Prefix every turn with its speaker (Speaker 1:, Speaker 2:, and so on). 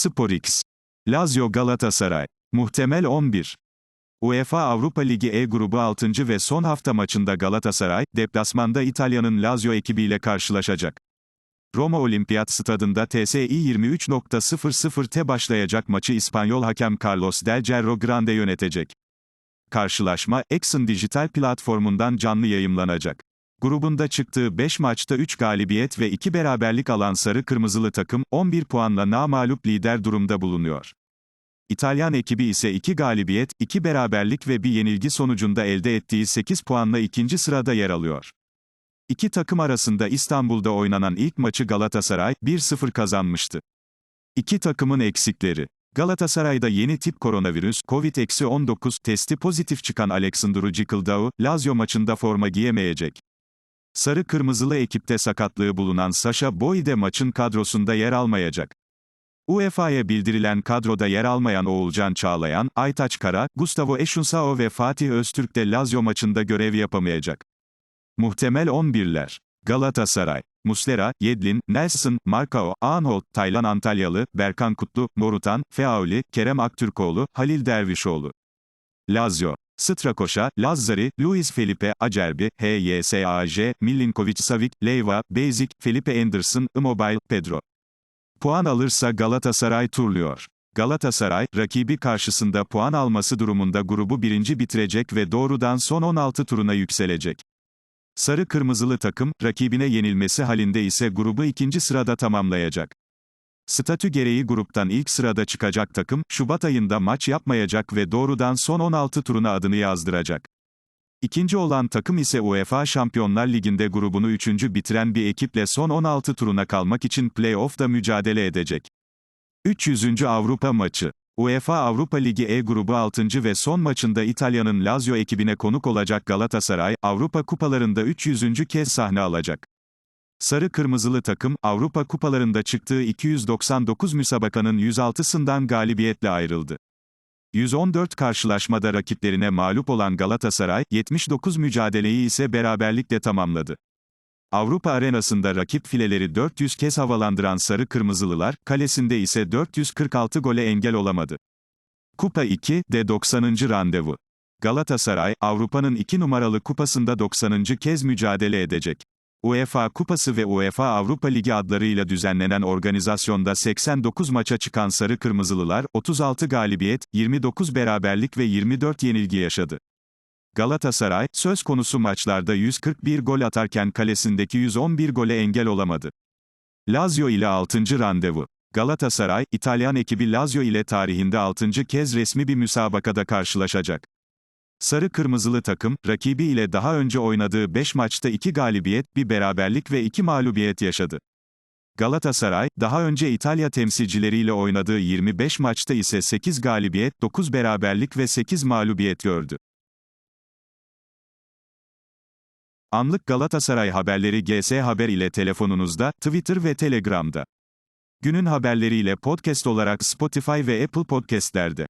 Speaker 1: SporX. Lazio Galatasaray. Muhtemel 11. UEFA Avrupa Ligi E grubu 6. ve son hafta maçında Galatasaray, deplasmanda İtalya'nın Lazio ekibiyle karşılaşacak. Roma Olimpiyat Stadında TSI 23.00'te başlayacak maçı İspanyol hakem Carlos Del Cerro Grande yönetecek. Karşılaşma, Exxon dijital platformundan canlı yayımlanacak. Grubunda çıktığı 5 maçta 3 galibiyet ve 2 beraberlik alan sarı kırmızılı takım, 11 puanla namalup lider durumda bulunuyor. İtalyan ekibi ise 2 galibiyet, 2 beraberlik ve bir yenilgi sonucunda elde ettiği 8 puanla ikinci sırada yer alıyor. İki takım arasında İstanbul'da oynanan ilk maçı Galatasaray, 1-0 kazanmıştı. İki takımın eksikleri. Galatasaray'da yeni tip koronavirüs, COVID-19 testi pozitif çıkan Alexandru Cikıldao, Lazio maçında forma giyemeyecek. Sarı kırmızılı ekipte sakatlığı bulunan Sasha Boy de maçın kadrosunda yer almayacak. UEFA'ya bildirilen kadroda yer almayan Oğulcan Çağlayan, Aytaç Kara, Gustavo Eşunsao ve Fatih Öztürk de Lazio maçında görev yapamayacak. Muhtemel 11'ler. Galatasaray. Muslera, Yedlin, Nelson, Markao, Anholt, Taylan Antalyalı, Berkan Kutlu, Morutan, Feauli, Kerem Aktürkoğlu, Halil Dervişoğlu. Lazio. Strakoşa, Lazzari, Luis Felipe, Acerbi, HYSAJ, Milinkovic Savic, Leyva, Basic, Felipe Anderson, Immobile, Pedro. Puan alırsa Galatasaray turluyor. Galatasaray, rakibi karşısında puan alması durumunda grubu birinci bitirecek ve doğrudan son 16 turuna yükselecek. Sarı kırmızılı takım, rakibine yenilmesi halinde ise grubu ikinci sırada tamamlayacak. Statü gereği gruptan ilk sırada çıkacak takım, Şubat ayında maç yapmayacak ve doğrudan son 16 turuna adını yazdıracak. İkinci olan takım ise UEFA Şampiyonlar Ligi'nde grubunu üçüncü bitiren bir ekiple son 16 turuna kalmak için play-off'da mücadele edecek. 300. Avrupa maçı. UEFA Avrupa Ligi E grubu 6. ve son maçında İtalya'nın Lazio ekibine konuk olacak Galatasaray, Avrupa kupalarında 300. kez sahne alacak. Sarı kırmızılı takım, Avrupa kupalarında çıktığı 299 müsabakanın 106'sından galibiyetle ayrıldı. 114 karşılaşmada rakiplerine mağlup olan Galatasaray, 79 mücadeleyi ise beraberlikle tamamladı. Avrupa arenasında rakip fileleri 400 kez havalandıran Sarı Kırmızılılar, kalesinde ise 446 gole engel olamadı. Kupa 2, de 90. randevu. Galatasaray, Avrupa'nın 2 numaralı kupasında 90. kez mücadele edecek. UEFA Kupası ve UEFA Avrupa Ligi adlarıyla düzenlenen organizasyonda 89 maça çıkan Sarı Kırmızılılar, 36 galibiyet, 29 beraberlik ve 24 yenilgi yaşadı. Galatasaray, söz konusu maçlarda 141 gol atarken kalesindeki 111 gole engel olamadı. Lazio ile 6. randevu. Galatasaray, İtalyan ekibi Lazio ile tarihinde 6. kez resmi bir müsabakada karşılaşacak. Sarı Kırmızılı takım, rakibi ile daha önce oynadığı 5 maçta 2 galibiyet, bir beraberlik ve 2 mağlubiyet yaşadı. Galatasaray, daha önce İtalya temsilcileriyle oynadığı 25 maçta ise 8 galibiyet, 9 beraberlik ve 8 mağlubiyet gördü. Anlık Galatasaray haberleri GS Haber ile telefonunuzda, Twitter ve Telegram'da. Günün haberleriyle podcast olarak Spotify ve Apple Podcast'lerde.